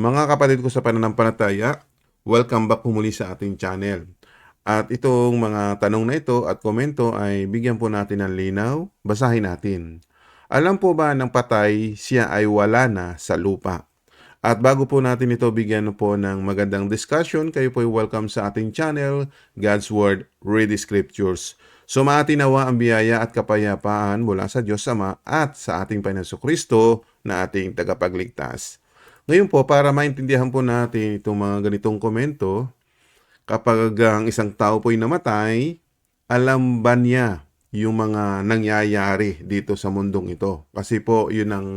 Mga kapatid ko sa pananampalataya, welcome back po muli sa ating channel. At itong mga tanong na ito at komento ay bigyan po natin ng linaw, basahin natin. Alam po ba ng patay siya ay wala na sa lupa? At bago po natin ito bigyan po ng magandang discussion, kayo po ay welcome sa ating channel, God's Word, Read Scriptures. Sumati nawa ang biyaya at kapayapaan mula sa Diyos Ama at sa ating Panginoon Kristo na ating tagapagligtas. Ngayon po, para maintindihan po natin itong mga ganitong komento, kapag ang isang tao po'y namatay, alam ba niya yung mga nangyayari dito sa mundong ito? Kasi po, yun ang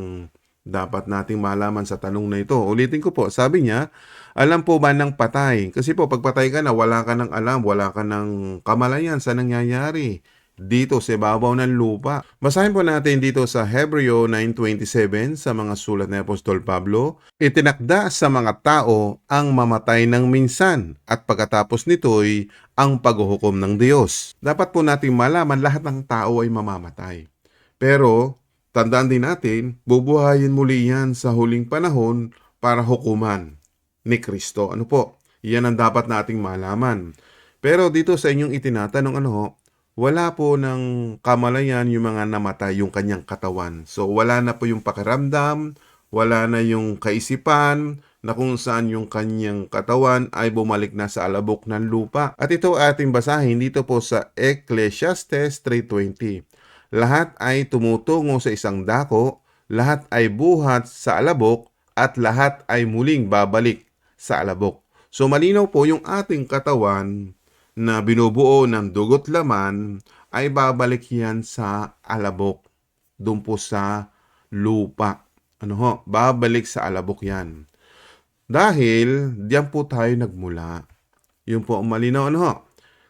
dapat nating malaman sa tanong na ito. Ulitin ko po, sabi niya, alam po ba ng patay? Kasi po, pag patay ka na, wala ka ng alam, wala ka ng kamalayan sa nangyayari dito sa ibabaw ng lupa. Basahin po natin dito sa Hebreo 9.27 sa mga sulat ni Apostol Pablo, Itinakda sa mga tao ang mamatay ng minsan at pagkatapos nito'y ang paghuhukom ng Diyos. Dapat po nating malaman lahat ng tao ay mamamatay. Pero tandaan din natin, bubuhayin muli yan sa huling panahon para hukuman ni Kristo. Ano po? Yan ang dapat nating malaman. Pero dito sa inyong itinatanong ano ho, wala po ng kamalayan yung mga namatay yung kanyang katawan. So wala na po yung pakiramdam, wala na yung kaisipan na kung saan yung kanyang katawan ay bumalik na sa alabok ng lupa. At ito ating basahin dito po sa Ecclesiastes 3.20. Lahat ay tumutungo sa isang dako, lahat ay buhat sa alabok, at lahat ay muling babalik sa alabok. So malinaw po yung ating katawan na binubuo ng dugot laman ay babalik yan sa alabok. Doon po sa lupa. Ano ho? Babalik sa alabok yan. Dahil diyan po tayo nagmula. Yun po ang malinaw. Ano ho?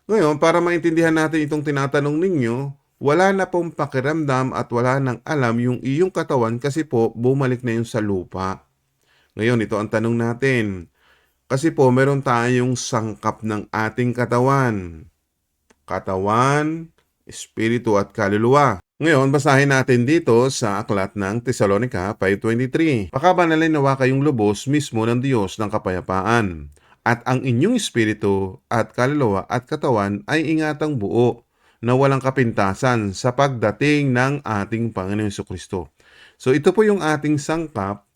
Ngayon, para maintindihan natin itong tinatanong ninyo, wala na pong pakiramdam at wala nang alam yung iyong katawan kasi po bumalik na yun sa lupa. Ngayon, ito ang tanong natin. Kasi po, meron tayong sangkap ng ating katawan. Katawan, espiritu at kaluluwa. Ngayon, basahin natin dito sa aklat ng Thessalonica 5.23. Pakabanalin nawa kayong lubos mismo ng Diyos ng kapayapaan. At ang inyong espiritu at kaluluwa at katawan ay ingatang buo na walang kapintasan sa pagdating ng ating Panginoon Kristo. So ito po yung ating sangkap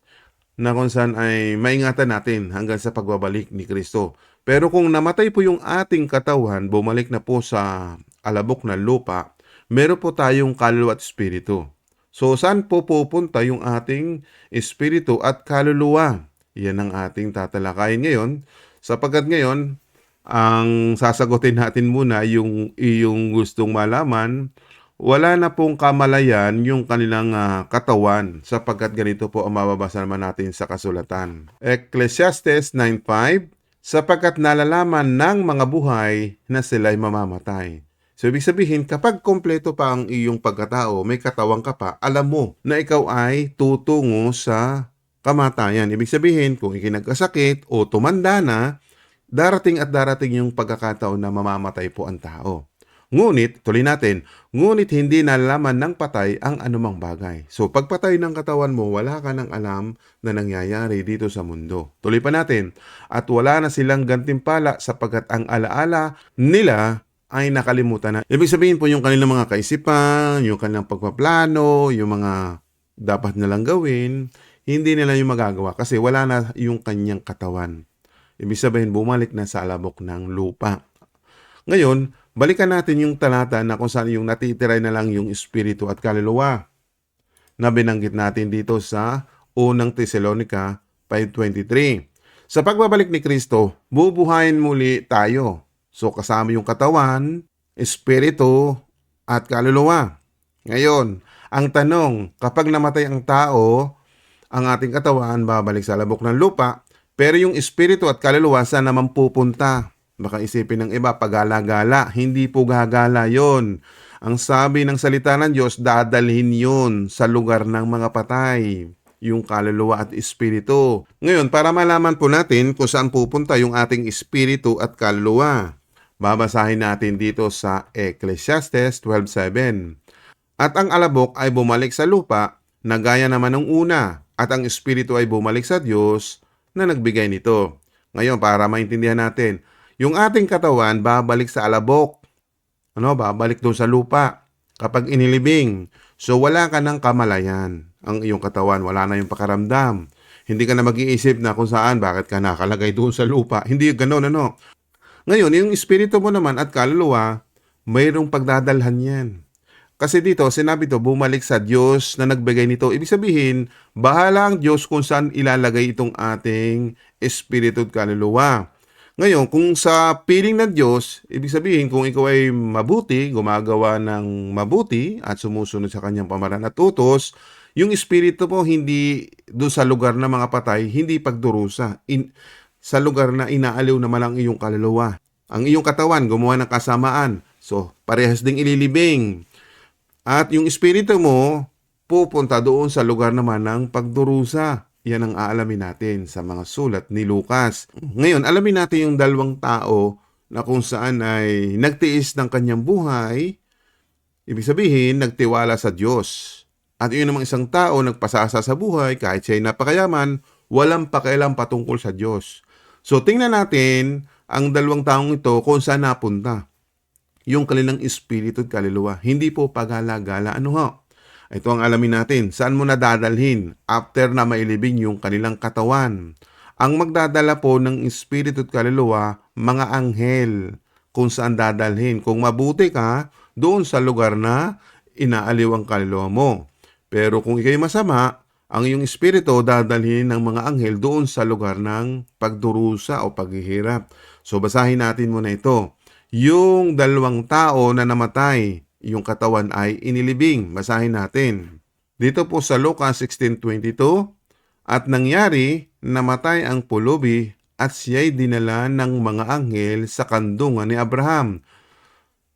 na kung saan ay maingatan natin hanggang sa pagbabalik ni Kristo. Pero kung namatay po yung ating katawan, bumalik na po sa alabok ng lupa, meron po tayong kaluluwa at espiritu. So saan po pupunta yung ating espiritu at kaluluwa? Yan ang ating tatalakayin ngayon. Sapagkat ngayon, ang sasagutin natin muna yung iyong gustong malaman wala na pong kamalayan yung kanilang uh, katawan sapagkat ganito po ang mababasa naman natin sa kasulatan. Ecclesiastes 9.5 sapagkat nalalaman ng mga buhay na sila'y mamamatay. So, ibig sabihin, kapag kompleto pa ang iyong pagkatao, may katawang ka pa, alam mo na ikaw ay tutungo sa kamatayan. Ibig sabihin, kung ikinagkasakit o tumanda na, darating at darating yung pagkakataon na mamamatay po ang tao. Ngunit, tuloy natin, ngunit hindi nalaman ng patay ang anumang bagay. So, pagpatay ng katawan mo, wala ka ng alam na nangyayari dito sa mundo. Tuloy pa natin, at wala na silang gantimpala sapagkat ang alaala nila ay nakalimutan na. Ibig sabihin po yung kanilang mga kaisipan, yung kanilang pagpaplano, yung mga dapat nilang gawin, hindi nila yung magagawa kasi wala na yung kanyang katawan. Ibig sabihin, bumalik na sa alabok ng lupa. Ngayon, balikan natin yung talata na kung saan yung natitira na lang yung espiritu at kaluluwa na binanggit natin dito sa unang Thessalonica 5.23. Sa pagbabalik ni Kristo, bubuhayin muli tayo. So kasama yung katawan, espiritu, at kaluluwa. Ngayon, ang tanong, kapag namatay ang tao, ang ating katawan babalik sa labok ng lupa, pero yung espiritu at kaluluwa saan naman pupunta? Baka isipin ng iba, pagala-gala. Hindi po gagala yon. Ang sabi ng salita ng Diyos, dadalhin yon sa lugar ng mga patay yung kaluluwa at espiritu. Ngayon, para malaman po natin kung saan pupunta yung ating espiritu at kaluluwa, babasahin natin dito sa Ecclesiastes 12.7. At ang alabok ay bumalik sa lupa na gaya naman ng una, at ang espiritu ay bumalik sa Diyos na nagbigay nito. Ngayon, para maintindihan natin, yung ating katawan babalik sa alabok. Ano, babalik doon sa lupa kapag inilibing. So, wala ka ng kamalayan. Ang iyong katawan, wala na yung pakaramdam. Hindi ka na mag-iisip na kung saan, bakit ka nakalagay doon sa lupa. Hindi ganoon, ano. Ngayon, yung espiritu mo naman at kaluluwa, mayroong pagdadalhan yan. Kasi dito, sinabi to, bumalik sa Diyos na nagbigay nito. Ibig sabihin, bahala ang Diyos kung saan ilalagay itong ating espiritu at kaluluwa. Ngayon, kung sa piling ng Diyos, ibig sabihin kung ikaw ay mabuti, gumagawa ng mabuti at sumusunod sa kanyang pamaran at utos, yung espiritu mo hindi doon sa lugar ng mga patay, hindi pagdurusa. In, sa lugar na inaaliw naman ang iyong kaluluwa. Ang iyong katawan, gumawa ng kasamaan. So, parehas ding ililibing. At yung espiritu mo, pupunta doon sa lugar naman ng pagdurusa. Yan ang aalamin natin sa mga sulat ni Lucas. Ngayon, alamin natin yung dalawang tao na kung saan ay nagtiis ng kanyang buhay, ibig sabihin, nagtiwala sa Diyos. At yun namang isang tao nagpasasa sa buhay, kahit siya'y napakayaman, walang pakialam patungkol sa Diyos. So, tingnan natin ang dalawang taong ito kung saan napunta yung kanilang espiritu at kaluluwa. Hindi po pagala-gala. Ano ho? Ito ang alamin natin. Saan mo nadadalhin after na mailibing yung kanilang katawan? Ang magdadala po ng espiritu at kaluluwa, mga anghel. Kung saan dadalhin. Kung mabuti ka, doon sa lugar na inaaliw ang kaluluwa mo. Pero kung ikay masama, ang iyong espiritu dadalhin ng mga anghel doon sa lugar ng pagdurusa o paghihirap. So basahin natin muna ito yung dalawang tao na namatay, yung katawan ay inilibing. Basahin natin. Dito po sa Lucas 16.22, At nangyari, namatay ang pulubi at siya'y dinala ng mga anghel sa kandungan ni Abraham.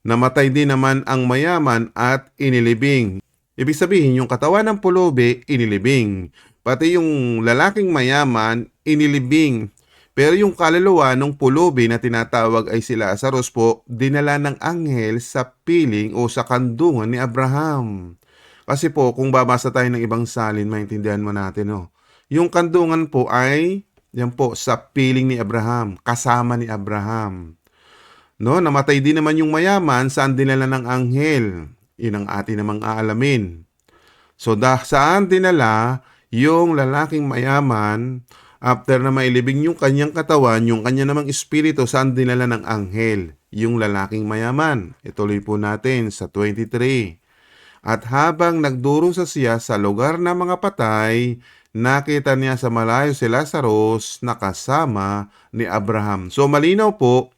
Namatay din naman ang mayaman at inilibing. Ibig sabihin, yung katawan ng pulubi, inilibing. Pati yung lalaking mayaman, inilibing. Pero yung kaluluwa ng pulubi na tinatawag ay si Lazarus po, dinala ng anghel sa piling o sa kandungan ni Abraham. Kasi po, kung babasa tayo ng ibang salin, maintindihan mo natin, no? Yung kandungan po ay, yan po, sa piling ni Abraham, kasama ni Abraham. No, namatay din naman yung mayaman, saan dinala ng anghel? Yun ang atin namang aalamin. So, dah saan dinala yung lalaking mayaman After na mailibing yung kanyang katawan, yung kanya namang espiritu, saan dinala ng anghel? Yung lalaking mayaman. Ituloy po natin sa 23. At habang nagdurusa siya sa lugar ng mga patay, nakita niya sa malayo si Lazarus na kasama ni Abraham. So malinaw po,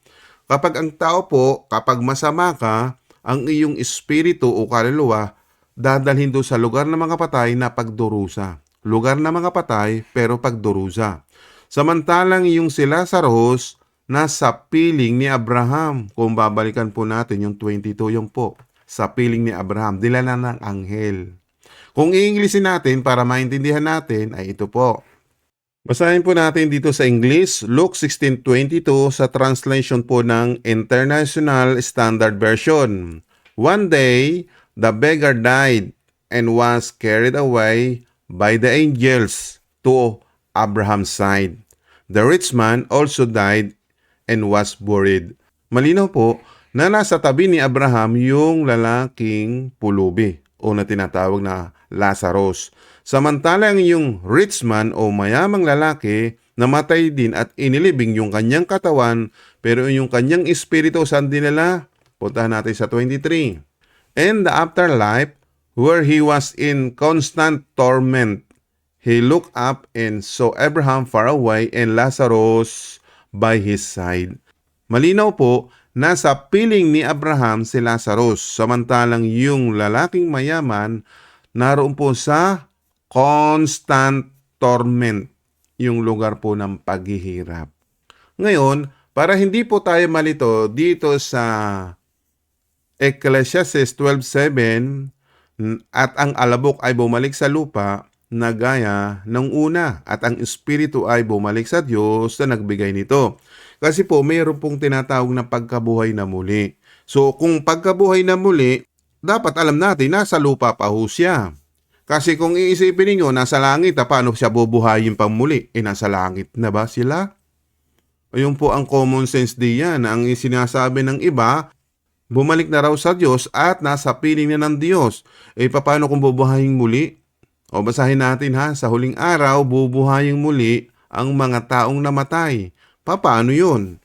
kapag ang tao po, kapag masama ka, ang iyong espiritu o kaluluwa, dadalhin doon sa lugar ng mga patay na pagdurusa lugar na mga patay pero pagdurusa. Samantalang yung si Lazarus nasa piling ni Abraham. Kung babalikan po natin yung 22 yung po. Sa piling ni Abraham, dilala ng anghel. Kung i-Englishin natin para maintindihan natin ay ito po. Basahin po natin dito sa English, Luke 16.22 sa translation po ng International Standard Version. One day, the beggar died and was carried away by the angels to Abraham's side. The rich man also died and was buried. Malinaw po na nasa tabi ni Abraham yung lalaking pulubi o na tinatawag na Lazarus. Samantalang yung rich man o mayamang lalaki namatay din at inilibing yung kanyang katawan pero yung kanyang espiritu saan dinala? Puntahan natin sa 23. And the afterlife where he was in constant torment. He looked up and saw Abraham far away and Lazarus by his side. Malinaw po, nasa piling ni Abraham si Lazarus, samantalang yung lalaking mayaman naroon po sa constant torment, yung lugar po ng paghihirap. Ngayon, para hindi po tayo malito dito sa Ecclesiastes 12.7, at ang alabok ay bumalik sa lupa na gaya ng una at ang espiritu ay bumalik sa Diyos na nagbigay nito. Kasi po mayroon pong tinatawag na pagkabuhay na muli. So kung pagkabuhay na muli, dapat alam natin nasa lupa pa ho siya. Kasi kung iisipin ninyo, nasa langit, ah, paano siya bubuhayin pang muli? Eh, nasa langit na ba sila? Ayun po ang common sense diyan. Ang sinasabi ng iba, bumalik na raw sa Diyos at nasa piling na ng Diyos. Eh, paano kung bubuhayin muli? O basahin natin ha, sa huling araw, bubuhayin muli ang mga taong namatay. Paano yun?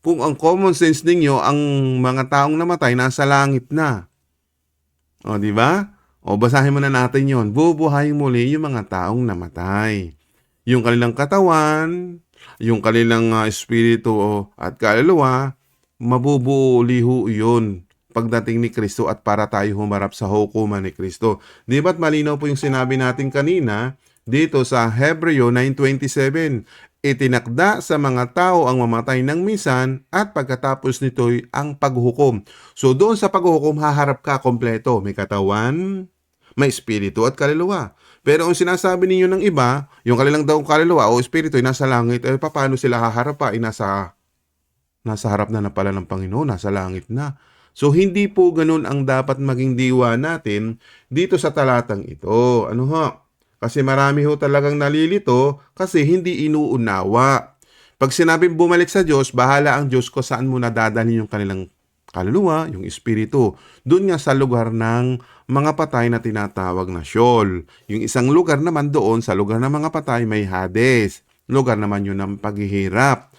Kung ang common sense ninyo, ang mga taong namatay nasa langit na. O, di ba? O, basahin mo na natin yon. Bubuhayin muli yung mga taong namatay. Yung kanilang katawan, yung kanilang ah, espiritu at kaluluwa, mabubuo uli yun pagdating ni Kristo at para tayo humarap sa hukuman ni Kristo. Di ba't malinaw po yung sinabi natin kanina dito sa Hebreo 9.27, Itinakda sa mga tao ang mamatay ng misan at pagkatapos nito'y ang paghuhukom. So doon sa paghuhukom, haharap ka kompleto. May katawan, may espiritu at kaluluwa. Pero ang sinasabi ninyo ng iba, yung kanilang daw kaluluwa o espiritu ay nasa langit, eh paano sila haharap pa? Ay nasa, nasa harap na na pala ng Panginoon, nasa langit na. So hindi po ganun ang dapat maging diwa natin dito sa talatang ito. Ano ho? Kasi marami ho talagang nalilito kasi hindi inuunawa. Pag sinabing bumalik sa Diyos, bahala ang Diyos ko saan mo nadadalhin yung kanilang kaluluwa, yung espiritu. Doon nga sa lugar ng mga patay na tinatawag na Sheol. Yung isang lugar naman doon, sa lugar ng mga patay, may Hades. Lugar naman yun ng paghihirap.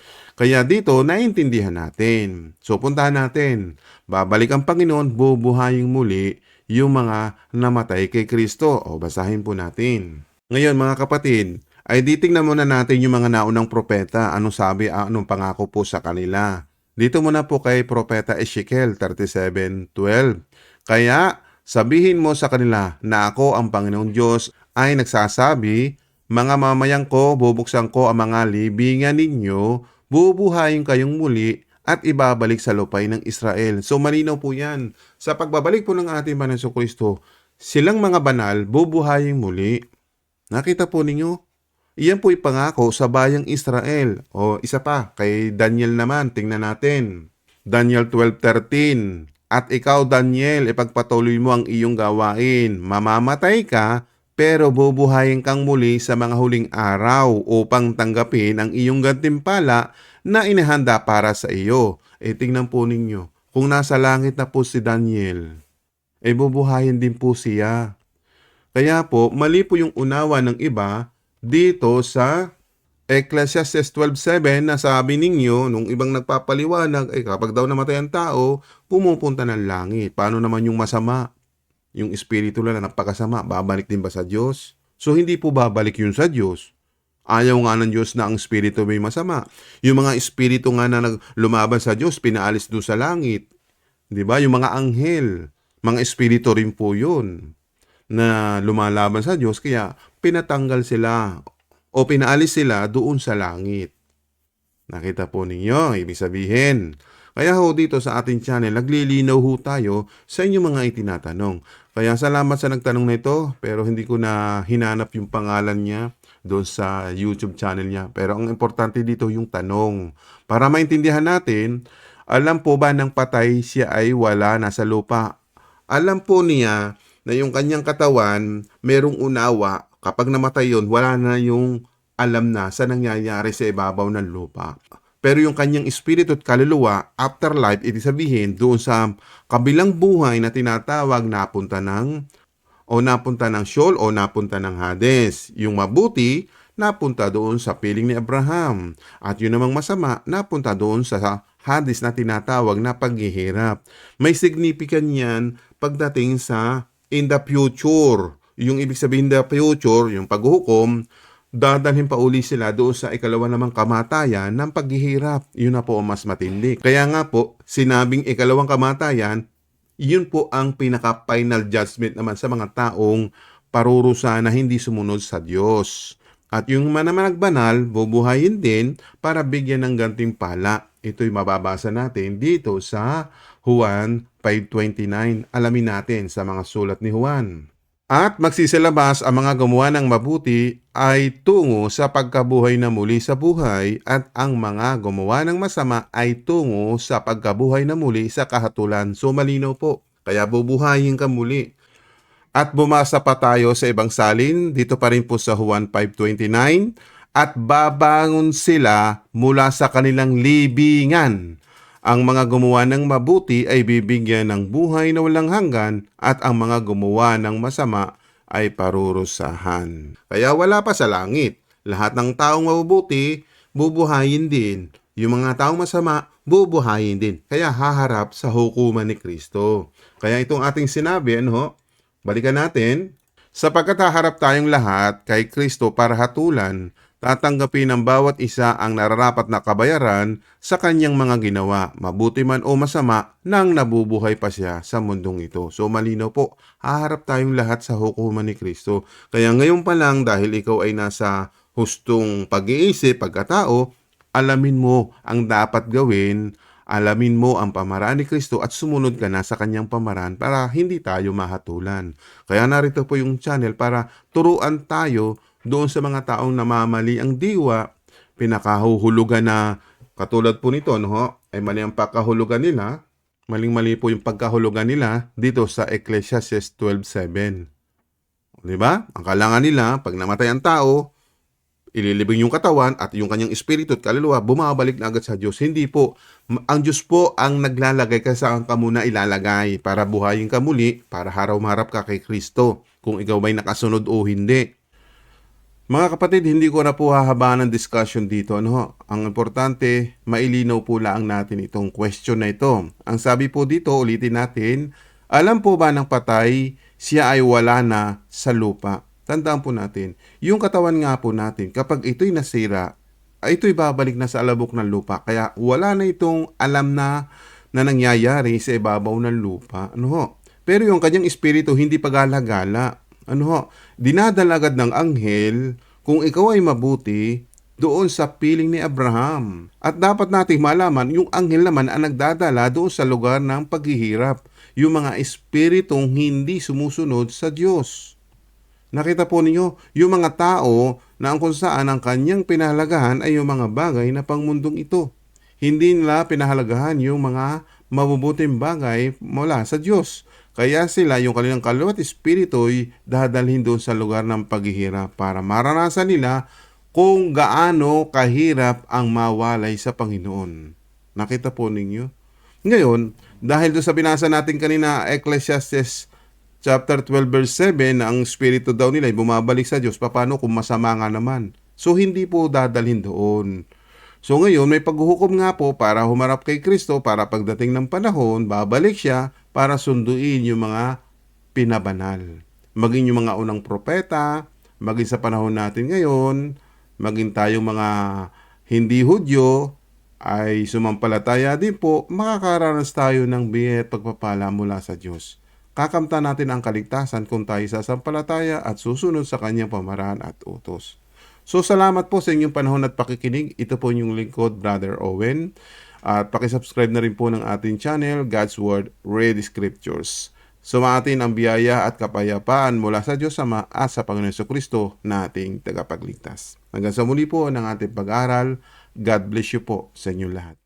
Kaya dito, naiintindihan natin. So, puntahan natin. Babalik ang Panginoon, bubuhayin muli yung mga namatay kay Kristo. O, basahin po natin. Ngayon, mga kapatid, ay ditingnan muna natin yung mga naunang propeta. Anong sabi, ah, anong pangako po sa kanila. Dito muna po kay Propeta Ezekiel 37.12. Kaya, sabihin mo sa kanila na ako ang Panginoon Diyos ay nagsasabi, mga mamayang ko, bubuksan ko ang mga libingan ninyo, bubuhayin kayong muli at ibabalik sa lupay ng Israel. So malinaw po yan. Sa pagbabalik po ng ating Panginoon Kristo, silang mga banal, bubuhayin muli. Nakita po ninyo? Iyan po ipangako sa bayang Israel. O isa pa, kay Daniel naman, tingnan natin. Daniel 12.13 At ikaw, Daniel, ipagpatuloy mo ang iyong gawain. Mamamatay ka, pero bubuhayin kang muli sa mga huling araw upang tanggapin ang iyong gantimpala na inihanda para sa iyo. E tingnan po ninyo, kung nasa langit na po si Daniel, e bubuhayin din po siya. Kaya po, mali po yung unawa ng iba dito sa Ecclesiastes 12.7 na sabi ninyo, nung ibang nagpapaliwanag, ay kapag daw namatay ang tao, pumupunta ng langit. Paano naman yung masama? Yung espiritu na napakasama, babalik din ba sa Diyos? So hindi po babalik yun sa Diyos. Ayaw nga ng Diyos na ang espiritu may masama. Yung mga espiritu nga na lumaban sa Diyos, pinaalis doon sa langit. 'Di ba? Yung mga anghel, mga espiritu rin po yun na lumalaban sa Diyos kaya pinatanggal sila o pinaalis sila doon sa langit. Nakita po ninyo, ibig sabihin. Kaya ho dito sa ating channel, naglilinaw ho tayo sa inyong mga itinatanong. Kaya salamat sa nagtanong na ito, pero hindi ko na hinanap yung pangalan niya doon sa YouTube channel niya. Pero ang importante dito yung tanong. Para maintindihan natin, alam po ba ng patay siya ay wala nasa lupa? Alam po niya na yung kanyang katawan merong unawa kapag namatay yun, wala na yung alam na sa nangyayari sa ibabaw ng lupa. Pero yung kanyang espiritu at kaluluwa, afterlife, ibig sabihin, doon sa kabilang buhay na tinatawag napunta ng o napunta ng Sheol o napunta ng Hades. Yung mabuti, napunta doon sa piling ni Abraham. At yun namang masama, napunta doon sa Hades na tinatawag na paghihirap. May significant yan pagdating sa in the future. Yung ibig sabihin the future, yung paghuhukom, dadalhin pa uli sila doon sa ikalawa namang kamatayan ng paghihirap. Yun na po ang mas matindi. Kaya nga po, sinabing ikalawang kamatayan, yun po ang pinaka-final judgment naman sa mga taong parurusa na hindi sumunod sa Diyos. At yung manamanag banal, bubuhayin din para bigyan ng gantimpala. Ito'y mababasa natin dito sa Juan 5.29. Alamin natin sa mga sulat ni Juan. At magsisilabas ang mga gumawa ng mabuti ay tungo sa pagkabuhay na muli sa buhay at ang mga gumawa ng masama ay tungo sa pagkabuhay na muli sa kahatulan. So malinaw po. Kaya bubuhayin ka muli. At bumasa pa tayo sa ibang salin, dito pa rin po sa Juan 5.29, at babangon sila mula sa kanilang libingan. Ang mga gumawa ng mabuti ay bibigyan ng buhay na walang hanggan at ang mga gumawa ng masama ay parurusahan. Kaya wala pa sa langit. Lahat ng taong mabubuti, bubuhayin din. Yung mga taong masama, bubuhayin din. Kaya haharap sa hukuman ni Kristo. Kaya itong ating sinabi, ano balikan natin, sapagkat haharap tayong lahat kay Kristo para hatulan, tatanggapin ng bawat isa ang nararapat na kabayaran sa kanyang mga ginawa, mabuti man o masama, nang nabubuhay pa siya sa mundong ito. So malinaw po, haharap tayong lahat sa hukuman ni Kristo. Kaya ngayon pa lang, dahil ikaw ay nasa hustong pag-iisip, pagkatao, alamin mo ang dapat gawin, alamin mo ang pamaraan ni Kristo at sumunod ka na sa kanyang pamaraan para hindi tayo mahatulan. Kaya narito po yung channel para turuan tayo doon sa mga taong namamali ang diwa, pinakahuhulugan na katulad po nito, no, ay mali ang pagkahulugan nila, maling-mali po yung pagkahulugan nila dito sa Ecclesiastes 12.7. Di ba? Ang kalangan nila, pag namatay ang tao, ililibing yung katawan at yung kanyang espiritu at kaluluwa, bumabalik na agad sa Diyos. Hindi po. Ang Diyos po ang naglalagay ka saan ka muna ilalagay para buhayin ka muli, para haraw-harap ka kay Kristo kung ikaw ba'y nakasunod o hindi. Mga kapatid, hindi ko na po hahabaan ng discussion dito. Ano ho? Ang importante, mailinaw po lang natin itong question na ito. Ang sabi po dito, ulitin natin, alam po ba ng patay, siya ay wala na sa lupa? Tandaan po natin, yung katawan nga po natin, kapag ito'y nasira, ito'y babalik na sa alabok ng lupa. Kaya wala na itong alam na na nangyayari sa ibabaw ng lupa. Ano ho? Pero yung kanyang espiritu hindi pagala-gala. Ano ho? Dinadala agad ng anghel kung ikaw ay mabuti doon sa piling ni Abraham. At dapat nating malaman, yung anghel naman ang nagdadala doon sa lugar ng paghihirap. Yung mga espiritong hindi sumusunod sa Diyos. Nakita po ninyo, yung mga tao na ang kung saan ang kanyang pinahalagahan ay yung mga bagay na pangmundong ito. Hindi nila pinahalagahan yung mga mabubuting bagay mula sa Diyos. Kaya sila, yung kanilang kaluluwa at espiritu ay dadalhin doon sa lugar ng paghihirap para maranasan nila kung gaano kahirap ang mawalay sa Panginoon. Nakita po ninyo? Ngayon, dahil doon sa binasa natin kanina, Ecclesiastes chapter 12 verse 7 na ang spirito daw nila ay bumabalik sa Diyos, paano kung masama nga naman? So hindi po dadalhin doon. So ngayon may paghuhukom nga po para humarap kay Kristo para pagdating ng panahon, babalik siya para sunduin yung mga pinabanal. Maging yung mga unang propeta, maging sa panahon natin ngayon, maging tayong mga hindi Hudyo, ay sumampalataya din po, makakaranas tayo ng biyaya at pagpapala mula sa Diyos kakamta natin ang kaligtasan kung tayo sasampalataya at susunod sa kanyang pamaraan at utos. So salamat po sa inyong panahon at pakikinig. Ito po yung lingkod, Brother Owen. At pakisubscribe na rin po ng ating channel, God's Word, Read Scriptures. Sumatin ang biyaya at kapayapaan mula sa Diyos Ama at sa Panginoon Yeso Kristo na tagapagligtas. Hanggang sa muli po ng ating pag-aral, God bless you po sa inyong lahat.